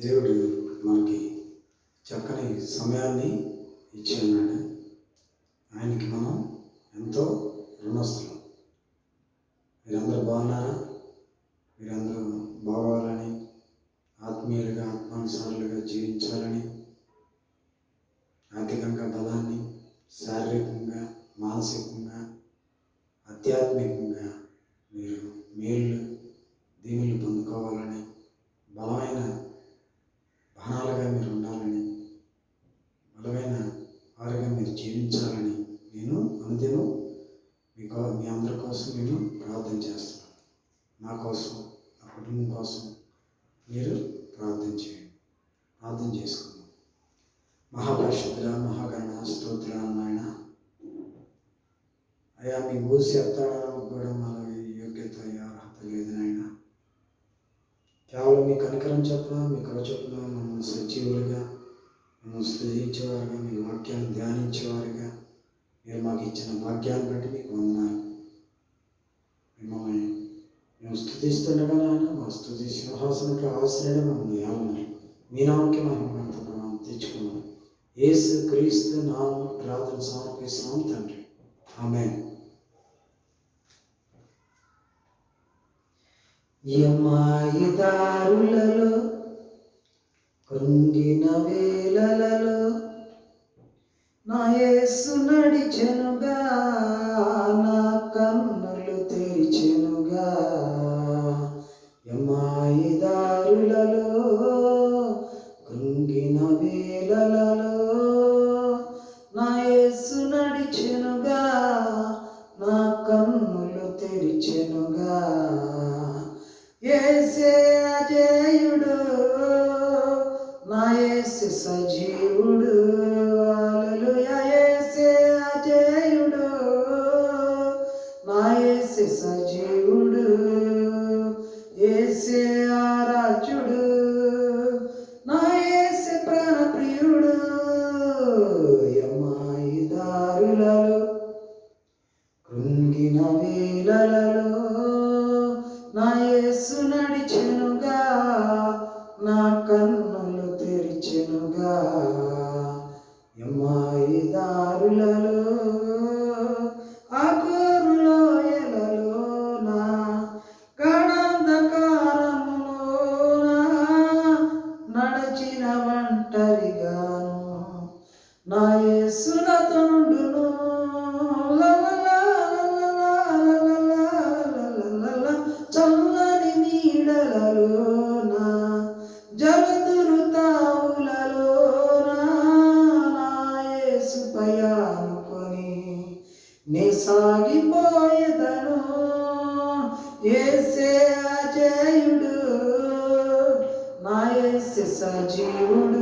దేవుడు మనకి చక్కని సమయాన్ని ఇచ్చి ఉన్నాడు. ఆయనకి మనం ఎంతో రుణస్తులం మీరందరూ బాగున్నారా? మహాపరిశుద్ర మహాగణ స్తోత్ర నాయన. అయ్యా మీ ఊసి ఎత్తడానికి కూడా మన యోగ్యత అర్హత లేదు నాయన. కేవలం మీ కనికరం చెప్పిన మీ కృ చెప్పిన మనం సజీవులుగా మేము స్థుతించేవారుగా మీ వాక్యాన్ని ధ్యానించేవారుగా మీరు మాకు ఇచ్చిన భాగ్యాన్ని బట్టి మీకు వందనాలు. మిమ్మల్ని మేము స్థుతిస్తుండగా నాయన మా స్థుతి సింహాసనకు ఆశ్రయణ మమ్మల్ని మీ నామకి మహిమంతగా తెచ్చుకున్నాను యేసు క్రీస్తు నామం ప్రార్థన సమర్పిస్తున్నాం తండ్రి. ఆమె యమాయిదారులలో కొంగిన వేళలలో నా యేసు నడిచెనుగా యేసు నడిచెనుగా నా కన్నులు తెరిచెనుగా. ఎమ్మాయి దారులలో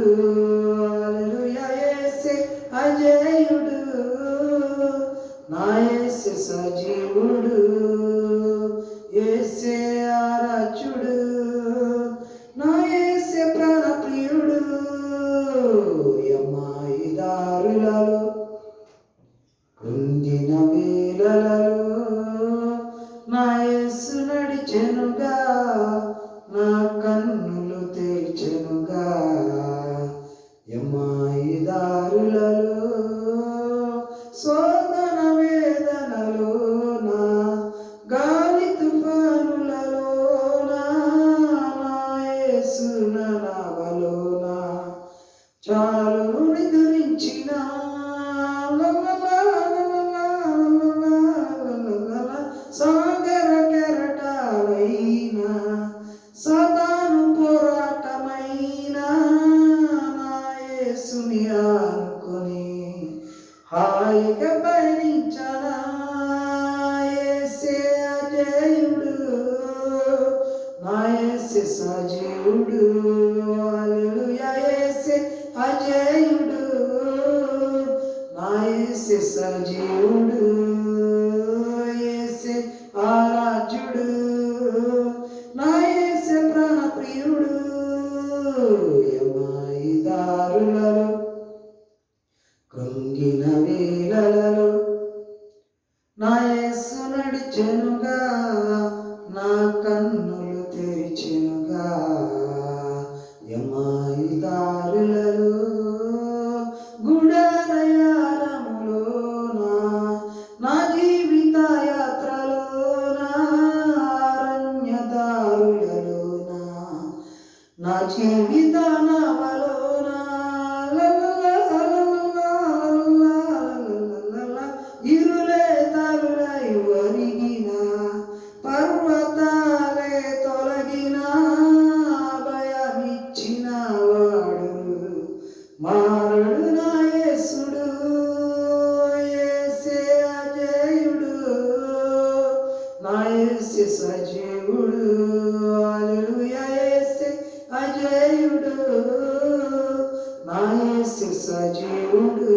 Senhor. అజయుడు నా సజీవుడు.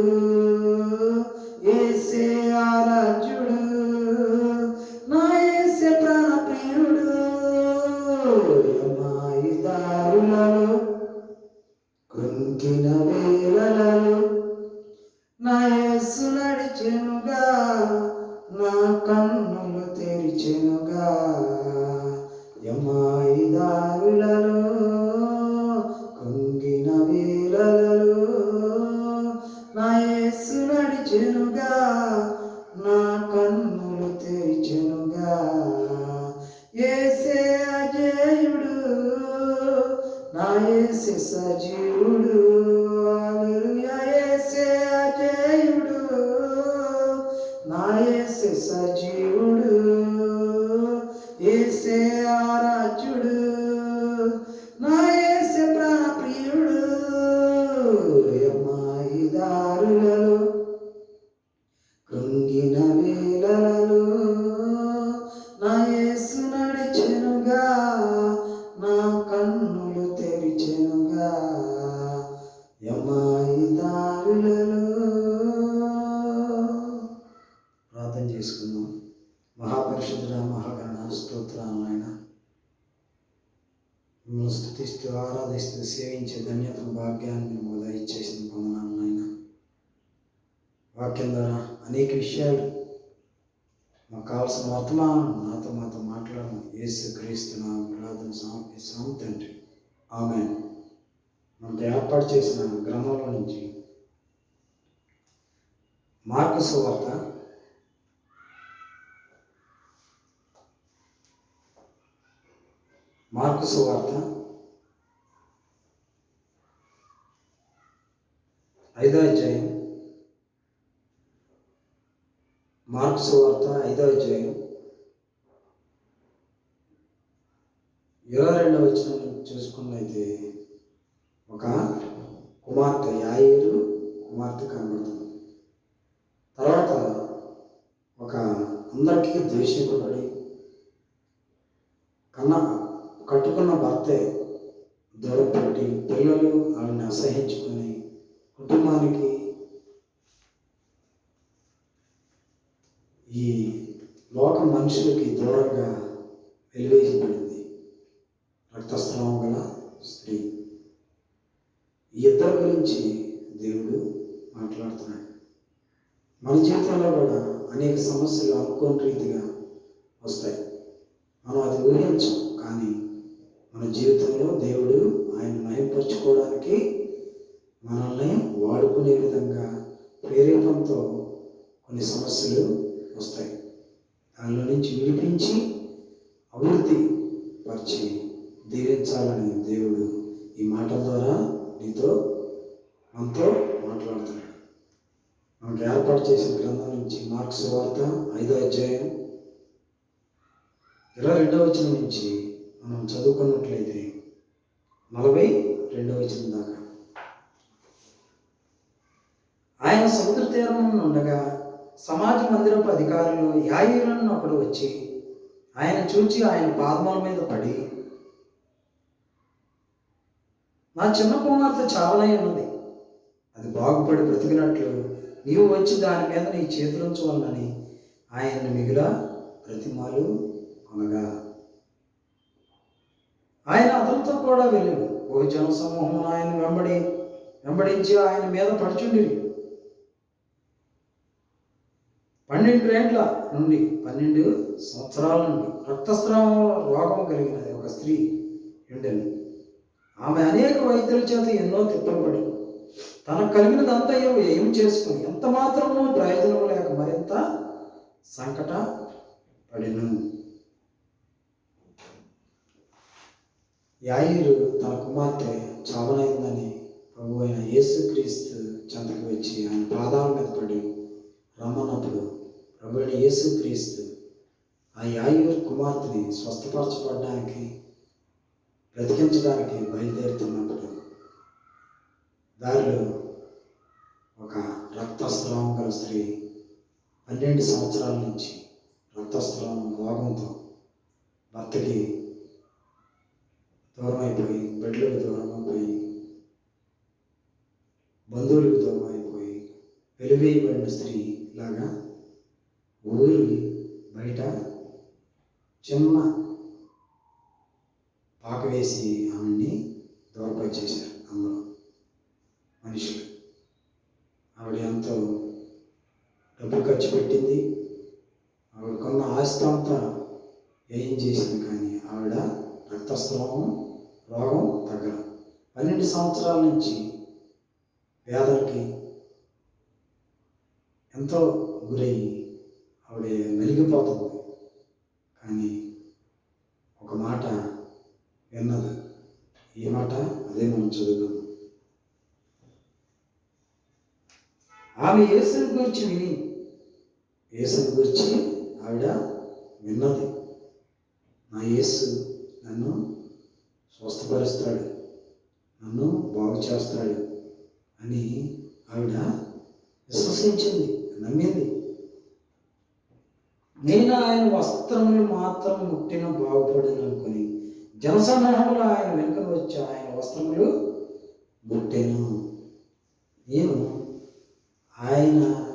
కావాల్సిన వర్తమానం నాతో మాతో మాట్లాడము యేసు క్రీస్తు నా ప్రార్థన తండ్రి. ఆమె మనకు ఏర్పాటు చేసిన గ్రామంలో నుంచి మార్కు సువార్త. మార్కు సువార్త. ఐదో అధ్యాయం. మార్క్స్ వార్త ఐదో అధ్యాయం. ఇరవై రెండవ వచ్చిన చూసుకున్నైతే ఒక కుమార్తె యాయుడు కుమార్తె కనబడుతుంది. తర్వాత ఒక అందరికీ ద్వేషింపబడి కన్నా కట్టుకున్న భర్తే దూరం పిల్లలు ఆవిడని అసహించుకొని కుటుంబానికి ఈ లోక మనుషులకి దూరంగా వెలివేయబడింది రక్తస్రావం గల స్త్రీ. ఈ ఇద్దరి గురించి దేవుడు మాట్లాడుతున్నాడు. మన జీవితంలో కూడా అనేక సమస్యలు అనుకోని రీతిగా వస్తాయి. మనం అది ఊహించం కానీ మన జీవితంలో దేవుడు ఆయన మహింపరచుకోవడానికి మనల్ని వాడుకునే విధంగా ప్రేరేపంతో కొన్ని సమస్యలు వస్తాయి. దానిలో నుంచి విడిపించి అభివృద్ధి పరిచి దీవించాలని దేవుడు ఈ మాటల ద్వారా నీతో మనతో మాట్లాడుతున్నాడు. మనకు ఏర్పాటు చేసిన గ్రంథం నుంచి మార్క్స్ వార్త ఐదో అధ్యాయం ఇరవై రెండవ వచనం నుంచి మనం చదువుకున్నట్లయితే నలభై రెండవ వచనం దాకా. ఆయన సముద్ర తీరం ఉండగా సమాజ మందిరపు అధికారులు యాయిరన్ ఒకడు వచ్చి ఆయన చూచి ఆయన పాదముల మీద పడి నా చిన్న కుమార్తె చావనై ఉన్నది. అది బాగుపడి బ్రతికినట్లు నీవు వచ్చి దాని మీద నీ చేతులుంచవలనని ఆయన్ని మిగుల ప్రతిమాలు అనగా ఆయన అతనితో కూడా వెళ్ళాడు. ఓ జనసమూహం ఆయన వెంబడి వెంబడించి ఆయన మీద పడుచుండిరి. పన్నెండు ఏండ్ల నుండి పన్నెండు సంవత్సరాల నుండి రక్తస్రావం రోగం కలిగినది ఒక స్త్రీ ఉండేది ఆమె అనేక వైద్యుల చేత ఎన్నో తిప్పలు తనకు కలిగినదంతా ఏం చేసుకుని ఎంత మాత్రమూ ప్రయోజనం లేక మరింత సంకట పడిను యాయిరు తన కుమార్తె చావనైందని ప్రభు అయిన యేసుక్రీస్తు చెంతకు వచ్చి ఆయన పాదాల మీద పడి రమ్మన్నప్పుడు ప్రభు యేసు క్రీస్తు ఆ యాయూరు కుమార్తెని స్వస్థపరచబడడానికి బ్రతికించడానికి బయలుదేరుతున్నప్పుడు దారిలో ఒక రక్తస్రావం గల స్త్రీ పన్నెండు సంవత్సరాల నుంచి రక్తస్రావం రోగంతో భర్తకి దూరం అయిపోయి బిడ్డలకు దూరం అయిపోయి బంధువులకు దూరం అయిపోయి వెలువేయబడిన స్త్రీ లాగా ఊరి బయట చిన్న పాక వేసి ఆవిడ్ని చేశారు అందరూ మనుషులు ఆవిడ ఎంతో డబ్బు ఖర్చు పెట్టింది. ఆవిడకున్న ఆస్తి అంతా ఏం చేసింది కానీ ఆవిడ రక్తస్రావం రోగం తగ్గల పన్నెండు సంవత్సరాల నుంచి పేదలకి ఎంతో గురయ్యి ఆవిడ నలిగిపోతుంది కానీ ఒక మాట విన్నది. ఈ మాట? అదే మనం చదువుదాం. ఆమె యేసుని గురించి విని యేసుని గురించి ఆవిడ విన్నది. నా యేసు నన్ను స్వస్థపరుస్తాడు నన్ను బాగు చేస్తాడు అని ఆవిడ విశ్వసించింది నమ్మింది. నేను ఆయన వస్త్రములు మాత్రం ముట్టిన బాగుపడిన అనుకుని జనసమూహంలో ఆయన వెనుక వచ్చి ఆయన వస్త్రములు ముట్టెను. నేను ఆయన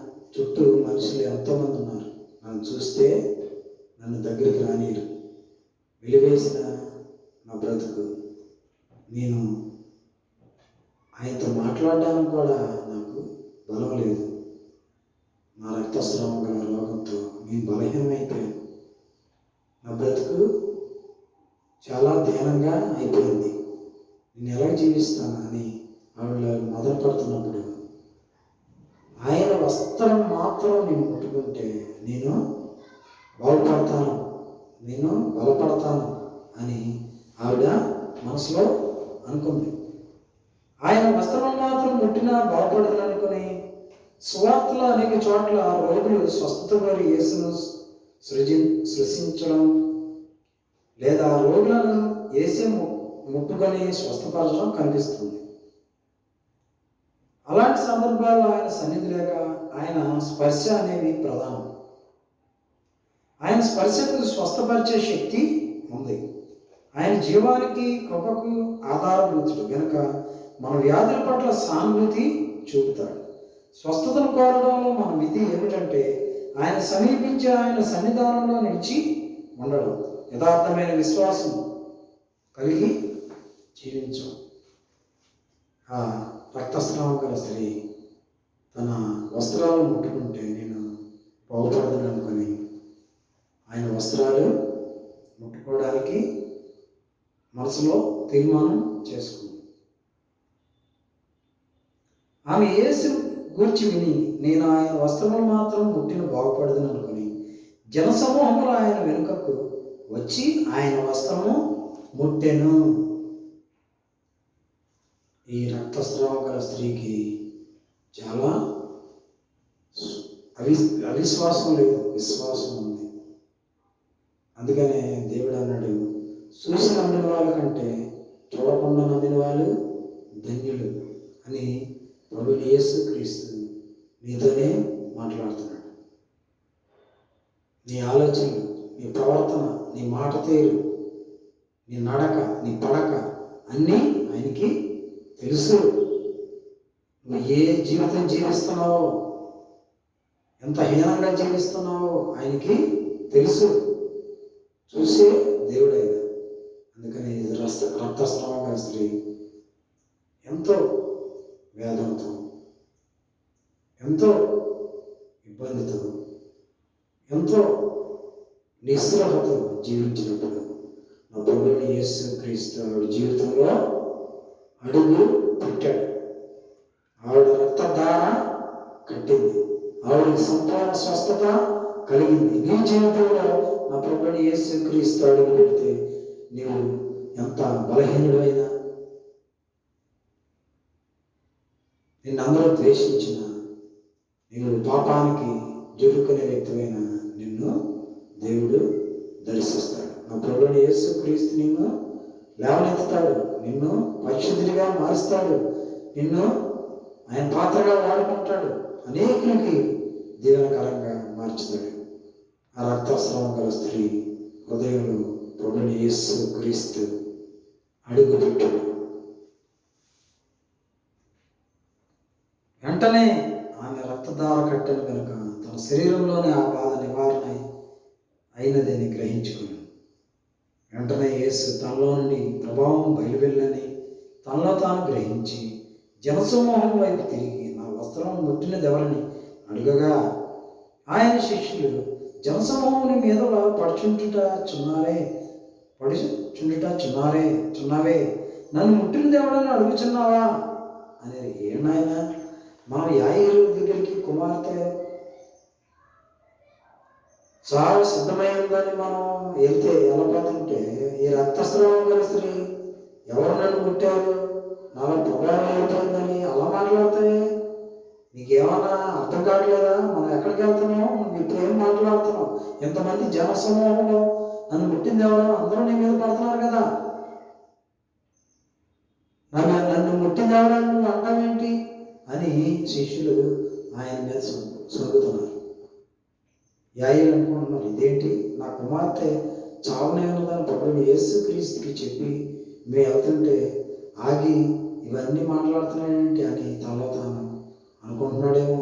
చుట్టూ మనుషులు ఎంతోమంది ఉన్నారు. నన్ను చూస్తే నన్ను దగ్గరికి రానియరు వెలివేసిన నా బ్రతుకు. నేను ఆయనతో మాట్లాడడానికి కూడా నాకు బలం లేదు. నా రక్తస్రావం గల నేను బలహీనమైపోయాను నా బ్రతుకు చాలా ధ్యానంగా అయిపోయింది. నేను ఎలా జీవిస్తాను అని ఆవిడ మొదలు పడుతున్నప్పుడు ఆయన వస్త్రం మాత్రం నేను ముట్టుకుంటే నేను బాగుపడతాను నేను బలపడతాను అని ఆవిడ మనసులో అనుకుంది. ఆయన వస్త్రం మాత్రం ముట్టినా బాగుపడదు అనుకుని సువార్తలో అనేక చోట్ల రోగులు స్వస్థత వారి యేసును సృజి సృష్టించడం లేదా రోగులను ఏసే ముట్టుకొని స్వస్థపరచడం కనిపిస్తుంది. అలాంటి సందర్భాల్లో ఆయన సన్నిధి లేక ఆయన స్పర్శ అనేవి ప్రధానం. ఆయన స్పర్శకు స్వస్థపరిచే శక్తి ఉంది. ఆయన జీవానికి కృపకు ఆధారభూతుడు కనుక మన వ్యాధుల పట్ల సానుభూతి చూపుతాడు. స్వస్థతను కోరడంలో మన విధి ఏమిటంటే ఆయన సమీపించి ఆయన సన్నిధానంలో నిలిచి ఉండడం. యథార్థమైన విశ్వాసం కలిగి జీవించు ఆ రక్తస్రావం గల స్త్రీ తన వస్త్రాలు ముట్టుకుంటే నేను బాగుపడదని అనుకుని ఆయన వస్త్రాలు ముట్టుకోవడానికి మనసులో తీర్మానం చేసుకుంది. ఆమె యేసు గూర్చి విని నేను ఆయన వస్త్రములు మాత్రం ముట్టిన బాగుపడదని అనుకుని జనసమూహములు ఆయన వెనుకకు వచ్చి ఆయన వస్త్రము ముట్టెను. ఈ రక్తస్రావ గల స్త్రీకి చాలా అవి అవిశ్వాసం లేదు విశ్వాసం ఉంది. అందుకనే దేవుడు అన్నాడు చూసి నమ్మిన వాళ్ళ కంటే చూడకుండా నమ్మిన వాళ్ళు ధన్యులు అని ప్రభు యేసు క్రీస్తు నీతోనే మాట్లాడుతున్నాడు. నీ ఆలోచనలు నీ ప్రవర్తన నీ మాట తీరు నీ నడక నీ పడక అన్నీ ఆయనకి తెలుసు. నువ్వు ఏ జీవితం జీవిస్తున్నావో ఎంత హీనంగా జీవిస్తున్నావో ఆయనకి తెలుసు. చూసే దేవుడు ఆయన అందుకని రక్త రక్తస్రావం స్త్రీ ఎంతో వేదంతో ఎంతో ఇబ్బందితో ఎంతో నిస్సహతో జీవించినప్పుడు నా ప్రభుని యేసు క్రీస్తు జీవితంలో అడుగు పెట్టాడు. ఆవిడ రక్తధార కట్టింది. ఆవిడకి సంపూర్ణ స్వస్థత కలిగింది. నీ జీవితంలో నా ప్రభుని యేసు క్రీస్తు అడుగు పెడితే నీవు ఎంత బలహీనుడైనా నిన్ను అందరూ ద్వేషించిన నేను పాపానికి జురుకునే వ్యక్తమైన నిన్ను దేవుడు దర్శిస్తాడు. నా ప్రభుని యేసు క్రీస్తు నిన్ను లేవనెత్తుతాడు. నిన్ను పరిశుద్ధుడిగా మారుస్తాడు. నిన్ను ఆయన పాత్రగా వాడుకుంటాడు. అనేకులకి దీవెనకరంగా మార్చుతాడు. ఆ రక్తస్రావం గల స్త్రీ హృదయంలో ప్రభుని యేసు క్రీస్తు అడుగు పెట్టాడు వెంటనే ఆమె రక్తదార కనుక తన శరీరంలోని ఆ బాధ నివారణ అయినదని గ్రహించుకుని వెంటనే యేసు తనలో నుండి ప్రభావం బయలువెళ్ళని తనలో తాను గ్రహించి జనసమూహం వైపు తిరిగి నా వస్త్రం ముట్టినది ఎవరని అడుగగా ఆయన శిష్యులు జనసమూహముని మీద పడుచుంటుట చున్నారే పడుచుండుట చున్నారే చున్నావే నన్ను ముట్టినది ఎవడని అడుగుచున్నావా అనేది ఏనాయనా మనం యాయిరు దగ్గరికి కుమార్తె. చాలా సిద్ధమైందని మనం వెళ్తే ఎలా పోతుంటే ఈ రక్తస్రావం గల స్త్రీ ఎవరు నన్ను ముట్టారు నాలో ప్రభావం అవుతుందని అలా మాట్లాడితే నీకేమన్నా అర్థం కావట్లేదా? మనం ఎక్కడికి వెళ్తున్నాం? నువ్వు ఇప్పుడు ఏం మాట్లాడుతున్నాం. ఎంతమంది జనసమూహంలో నన్ను ముట్టింది ఎవరు అందరూ నీ మీద పడుతున్నారు కదా? నన్ను నన్ను ముట్టింది ఎవరని నువ్వు అంటావేంటి? అని శిష్యులు ఆయన మీద సొరుగుతున్నారు యాయలు అనుకుంటున్నారు ఇదేంటి? నా కుమార్తె చావునే ఉన్నదని ప్రభుని యేసు క్రీస్తుకి చెప్పి మేము వెళ్తుంటే ఆగి ఇవన్నీ మాట్లాడుతున్నాడేంటి అని తనలో తాను అనుకుంటున్నాడేమో.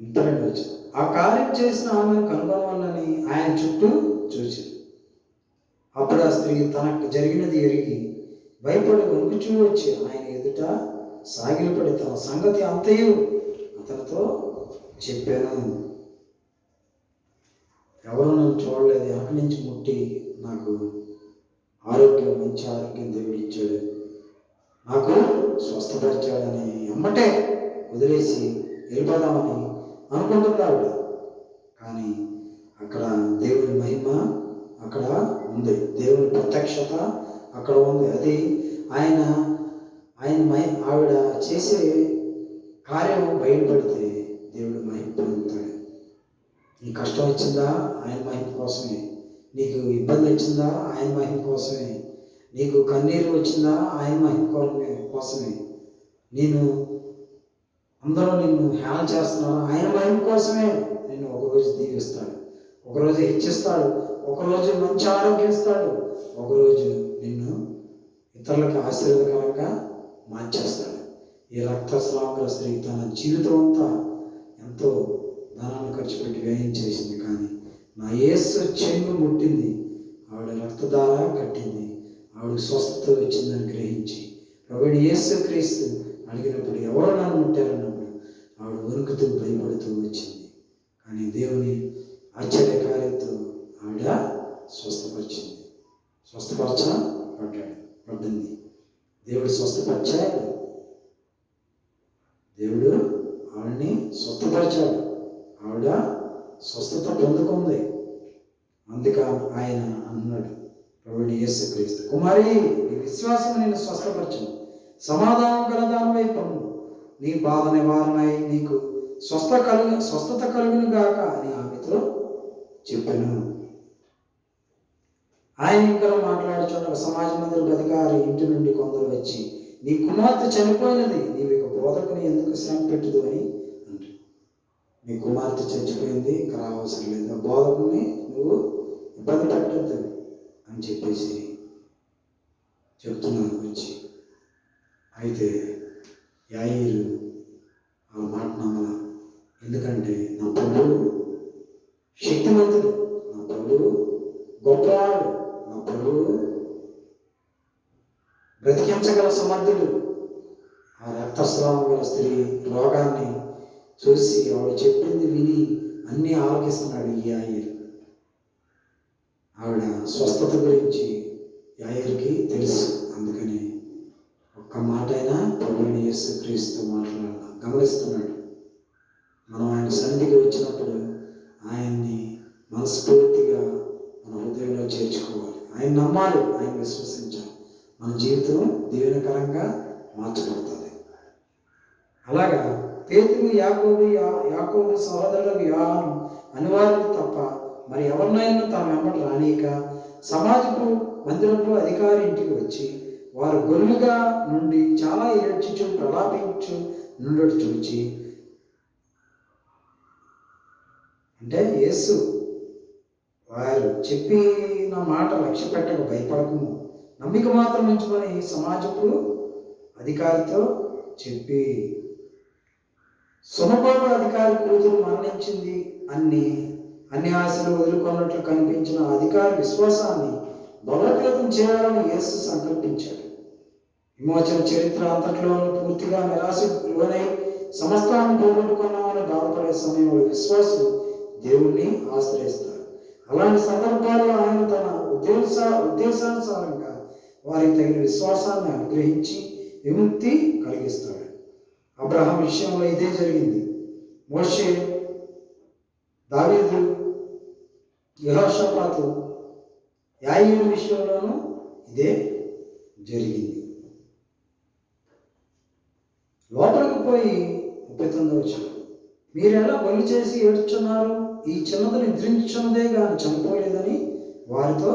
ఇంతరండి వచ్చి ఆ కార్యం చేసిన ఆమెను కనుగొనవాలని ఆయన చుట్టూ చూసి అప్పుడు ఆ స్త్రీ తనకు జరిగినది ఎరిగి భయపడి వణుకుచూ వచ్చి ఆయన ఎదుట సాగిలపడి తన సంగతి అంతయు అతనితో చెప్పాను. ఎవరు నన్ను చూడలేదు. వెనక నుంచి ముట్టి నాకు ఆరోగ్యం మంచి ఆరోగ్యం దేవుడు ఇచ్చాడు. నాకు స్వస్థపరిచాడని ఎమ్మటే వదిలేసి వెళ్ళిపోదామని అనుకుంటుంది ఆవిడ కానీ అక్కడ దేవుని మహిమ అక్కడ ఉంది. దేవుని ప్రత్యక్షత అక్కడ ఉంది. అది ఆయన ఆయన మహి ఆవిడ చేసే కార్యం బయటపడితే దేవుడు మహిమ పొందుతాడు. నీ కష్టం వచ్చిందా? ఆయన మహిమ కోసమే. నీకు ఇబ్బంది వచ్చిందా? ఆయన మహిమ కోసమే. నీకు కన్నీరు వచ్చిందా? ఆయన మహిమ కోసమే నేను అందరూ నిన్ను హ్యాన్ చేస్తున్నాను ఆయన మహిమ కోసమే నేను ఒకరోజు దీవిస్తాడు ఒకరోజు హెచ్చిస్తాడు ఒకరోజు మంచి ఆరోగ్యం ఇస్తాడు ఒకరోజు నిన్ను ఇతరులకు ఆశీర్వదకరంగా మార్చేస్తాడు. ఈ రక్తస్రావకుల స్త్రీ తన జీవితం అంతా ఎంతో ధనాన్ని ఖర్చు పెట్టి వ్యయం చేసింది. కానీ నా యేసు చెంగు ముట్టింది ఆవిడ రక్తధార కట్టింది ఆవిడ స్వస్థత వచ్చిందని గ్రహించి ప్రభుడు యేసు క్రీస్తు అడిగినప్పుడు ఎవరు నన్ను ముట్టారన్నప్పుడు ఆవిడ వణుకుతూ భయపడుతూ వచ్చింది. కానీ దేవుని ఆశ్చర్యకార్యంతో ఆవిడ స్వస్థపరిచింది. స్వస్థపరచ పడ్డాడు పడ్డింది. దేవుడు స్వస్థపరిచాడు. దేవుడు ఆవిడని స్వస్థపరిచాడు. ఆవిడ స్వస్థత పొందుకుంది. అందుక ఆయన అన్నాడు ప్రభుని ఎస్ క్రీస్తు కుమారి నీ విశ్వాసం నేను స్వస్థపరచను. సమాధానం గలదానమై పొందు నీ బాధ నివారణ నీకు స్వస్థ కలుగు స్వస్థత కలుగును గాక అని ఆమెతో చెప్పాను. ఆయన ఇంకా మాట్లాడుచున్న సమాజ మందిర అధికారి ఇంటి నుండి కొందరు వచ్చి నీ కుమార్తె చనిపోయినది నీవు ఇక బోధకుని ఎందుకు శ్రమ పెట్టదు అని అంటారు. నీ కుమార్తె చచ్చిపోయింది ఇంకా రావసరం లేదు. ఆ బోధకుని నువ్వు ఇబ్బంది పెట్టద్దు అని చెప్పేసి చెప్తున్నాను వచ్చి. అయితే యాయిరు ఆ మాట నమ్మల. ఎందుకంటే నా ప్రభువు శక్తిమంతుడు నా ప్రభువు గొప్పవాడు. నా ప్రభువు బ్రతికించగల సమర్థుడు. ఆ రక్తస్రావం గల స్త్రీ రోగాన్ని చూసి ఆవిడ చెప్పింది విని అన్నీ ఆలోకిస్తున్నాడు ఈ యాయర్. ఆవిడ స్వస్థత గురించి యాయర్కి తెలుసు. అందుకని ఒక్క మాట అయినా ప్రభుని యేసు క్రీస్తు మాట్లాడాల గమనిస్తున్నాడు. మనం ఆయన సన్నిధికి వచ్చినప్పుడు ఆయన్ని మనస్ఫూర్తిగా మన హృదయంలో చేర్చుకోవాలి. ఆయన నమ్మాలి ఆయన విశ్వసించాలి మన జీవితం దీవెనకరంగా మార్చబడుతుంది. అలాగా పేతులు యాకోబు యాకోబు సహోదరులకు వివాహం అనివార్యం తప్ప మరి ఎవరినైనా తమ వెంబడి రానీక సమాజపు మందిరపు అధికారి ఇంటికి వచ్చి వారు గొల్లుగా నుండి చాలా ఏడ్చుచు ప్రలాపించు నుండి చూచి అంటే యేసు వారు చెప్పిన మాట లక్ష్య పెట్టక భయపడకము. నమ్మిక మాత్రం ఉంచుకొని సమాజపు అధికారితో చెప్పి సుమపాప అధికారి కూతురు మరణించింది అన్ని అన్ని ఆశలు వదులుకున్నట్లు కనిపించిన అధికారి విశ్వాసాన్ని బలోపేతం చేయాలని యేసు సంకల్పించాడు. విమోచన చరిత్ర అంతట్లోనూ పూర్తిగా నిరాశ లోనై సమస్తాన్ని పోగొట్టుకున్నామని బాధపడే సమయంలో విశ్వాసులు దేవుణ్ణి ఆశ్రయిస్తారు. అలాంటి సందర్భాల్లో ఆయన తన ఉద్దేశ ఉద్దేశానుసారంగా వారికి తగిన విశ్వాసాన్ని అనుగ్రహించి విముక్తి కలిగిస్తాడు. అబ్రహం విషయంలో ఇదే జరిగింది. మోషే దావీదు యహోషపాతు యాయూరు విషయంలోనూ ఇదే జరిగింది. లోపలికి పోయి ముప్పై తొమ్మిది వచ్చాడు మీరు ఎలా బలి చేసి ఏడ్చున్నారు ఈ చిన్నది నిద్రించున్నదే కానీ చనిపోలేదని వారితో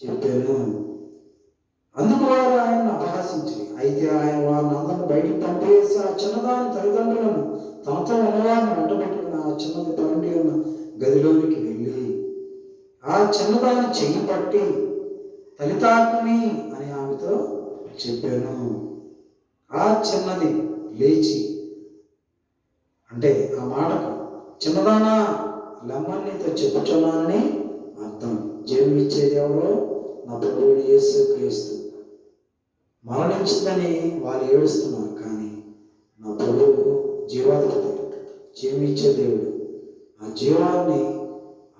చెప్పాను. అందుకు వారు ఆయన అపహాసించి అయితే ఆయన వారిని అందరిని బయటికి పంపేసి ఆ చిన్నదాని తల్లిదండ్రులను తనతో ఉన్నవారిని వెంటబెట్టుకుని ఆ చిన్నది పరుండి ఉన్న గదిలోనికి వెళ్ళి ఆ చిన్నదాన్ని చెయ్యి పట్టి తలితాకుని అని ఆమెతో చెప్పాను. ఆ చిన్నది లేచి అంటే ఆ మాటకు చిన్నదానా లమ్మని చెప్పుచున్నానని అర్థం. జీవం ఇచ్చేది ఎవరో? నా ప్రభువుడు యేసు క్రీస్తు. మరణించిందని వాళ్ళు ఏడుస్తున్నారు కానీ నా ప్రభువు జీవాధిపతి జీవం ఇచ్చే దేవుడు. ఆ జీవాన్ని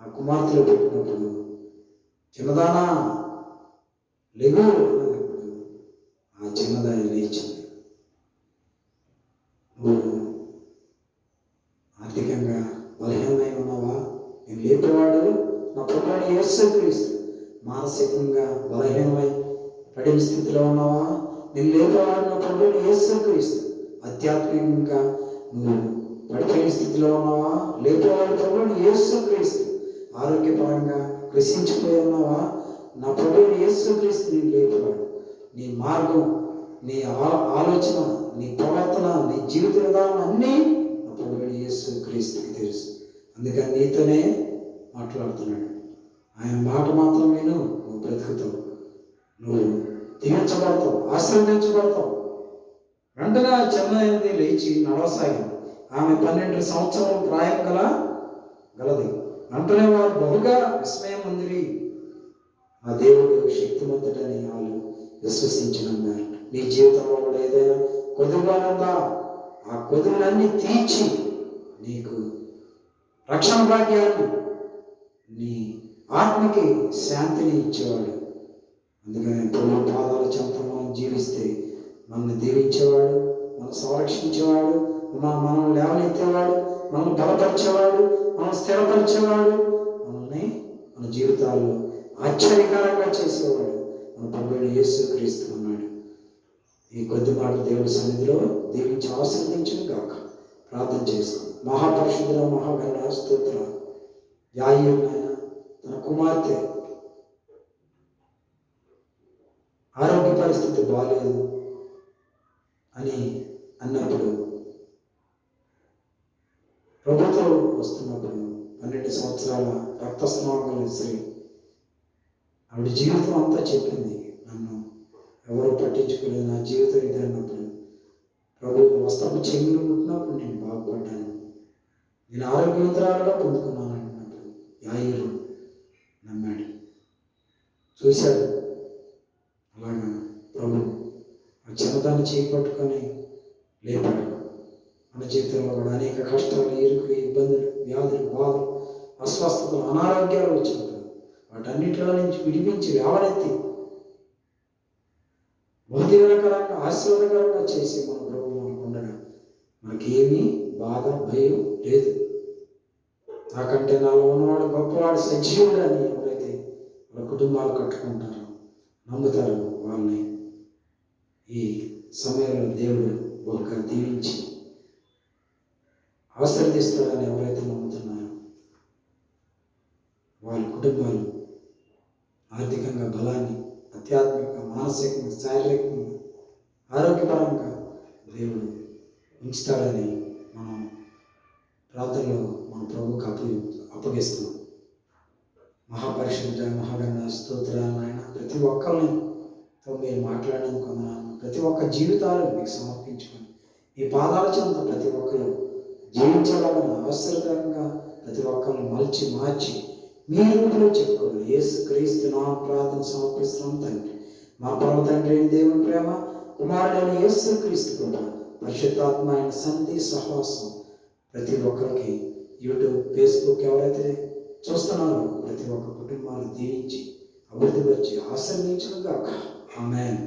ఆ కుమార్తెలో పెట్టినప్పుడు చిన్నదానా లెగు అన్నప్పుడు ఆ చిన్నదాన్ని నా ప్రభువాడు మానసికంగా బలహీనమై పడిన స్థితిలో ఉన్నావా? నేను లేపేవాడు నా యేసు క్రీస్తు. ఆధ్యాత్మికంగా నువ్వు పడిపోయిన స్థితిలో ఉన్నావా? లేపేవాడు ప్రభువాడు యేసు క్రీస్తు. ఆరోగ్యపరంగా కృషించిపోయి ఉన్నావా? నా ప్రభువుడు యేసు క్రీస్తు నేను లేపేవాడు. నీ మార్గం నీ ఆ- ఆలోచన నీ ప్రవర్తన నీ జీవిత విధానం అన్నీ నా ప్రభువుడు యేసుక్రీస్తుకి తెలుసు. అందుకని నీతోనే మాట్లాడుతున్నాడు. ఆయన మాట మాత్రం నేను నువ్వు బ్రతుకుతావు నువ్వు దీవించబడతావు ఆశ్రయించబడతావు. వెంటనే ఆ చిన్నది లేచి నడవసాగింది ఆమె పన్నెండు సంవత్సరం ప్రాయం గల గలది. వెంటనే వారు బహుగా విస్మయం ఉంది ఆ దేవుడు శక్తిమంతుడని వాళ్ళు విశ్వసించిన నీ జీవితంలో కూడా ఏదైనా కొదువుగా ఉందా ఆ కొదువులన్నీ తీర్చి నీకు రక్షణ భాగ్యాన్ని నీ ఆత్మకి శాంతిని ఇచ్చేవాడు. అందుకని ప్రభు పాదాల చెంతలో మనం జీవిస్తే మనల్ని దీవించేవాడు మనం సంరక్షించేవాడు మన మనం లేవనెత్తేవాడు మనం బలపరిచేవాడు మనం స్థిరపరిచేవాడు మనల్ని మన జీవితాల్లో ఆశ్చర్యకరంగా చేసేవాడు. మన ప్రభుత్వ యేసు క్రీస్తు ఉన్నాడు. ఈ కొద్ది మాట దేవుడి సన్నిధిలో దీవించి ఆశీర్వదించిన కాక ప్రార్థన చేసుకుని మహాపరిషుద్ధుల మహాగణ స్తోత్ర యాయి కుమార్తె. ఆరోగ్య పరిస్థితి బాగాలేదు అని అన్నప్పుడు ప్రభుత్వం వస్తున్నప్పుడు పన్నెండు సంవత్సరాల రక్తస్రావం స్త్రీ ఆవిడ జీవితం అంతా చెప్పింది. నన్ను ఎవరు పట్టించుకోలేదు నా జీవితం ఇది అన్నప్పుడు ప్రభుత్వం వస్త్రపు చెంగులు పుట్టినప్పుడు నేను బాగుపడ్డాను. నేను ఆరోగ్యవంతురాలుగా పొందుకున్నాను అన్నప్పుడు యాయురు నమ్మాడు చూశాడు. అలాగా ప్రభు ఆ చిన్నదాన్ని చేపట్టుకొని లేపాడు. మన జీవితంలో కూడా అనేక కష్టాలు ఇరుకులు ఇబ్బందులు వ్యాధులు బాధలు అస్వస్థతలు అనారోగ్యాలు వచ్చినప్పుడు వాటన్నిటిలో నుంచి విడిపించి లేవనెత్తి బహుదీవనకరంగా ఆశీర్వదకరంగా చేసి మన ప్రభు మనకు ఉండగా మనకేమీ బాధ భయం లేదు. నాకంటే నాలో ఉన్నవాడు గొప్పవాడు సజీవుడు అని కుటుంబాలు కట్టుకుంటారు నమ్ముతారు వాళ్ళని. ఈ సమయంలో దేవుడు ఒక దీవించి ఆశీర్వదిస్తాడని ఎవరైతే నమ్ముతున్నారో వాళ్ళ కుటుంబాలు ఆర్థికంగా బలాన్ని ఆధ్యాత్మికంగా మానసికంగా శారీరకంగా ఆరోగ్యపరంగా దేవుడు ఉంచుతాడని మనం ప్రార్థనలో మన ప్రభుకి అప్పు అప్పగిస్తున్నాం. మహాపరిశుద్ధ మహాగణ స్తోత్రాలు ఆయన ప్రతి ఒక్కరిని తో మీరు మాట్లాడినందుకు వందనాలు. ప్రతి ఒక్క జీవితాలు మీకు సమర్పించుకొని ఈ పాదాల చెంత ప్రతి ఒక్కరు జీవించాలని అవసరకరంగా ప్రతి ఒక్కరిని మలిచి మార్చి మీ రూపంలో చెప్పుకోరు యేసు క్రీస్తు నా ప్రార్థన సమర్పిస్తున్నాం తండ్రి. మా పరమ తండ్రి అయిన దేవుని ప్రేమ కుమారుడైన యేసు క్రీస్తు కూడా పరిశుద్ధాత్మ అయిన సంధి సహవాసం ప్రతి ఒక్కరికి యూట్యూబ్ ఫేస్బుక్ ఎవరైతే చూస్తున్నాను. ప్రతి ఒక్క కుటుంబాన్ని దీవించి అభివృద్ధిపరిచి ఆశ్రయించడం కాక ఆమెన్.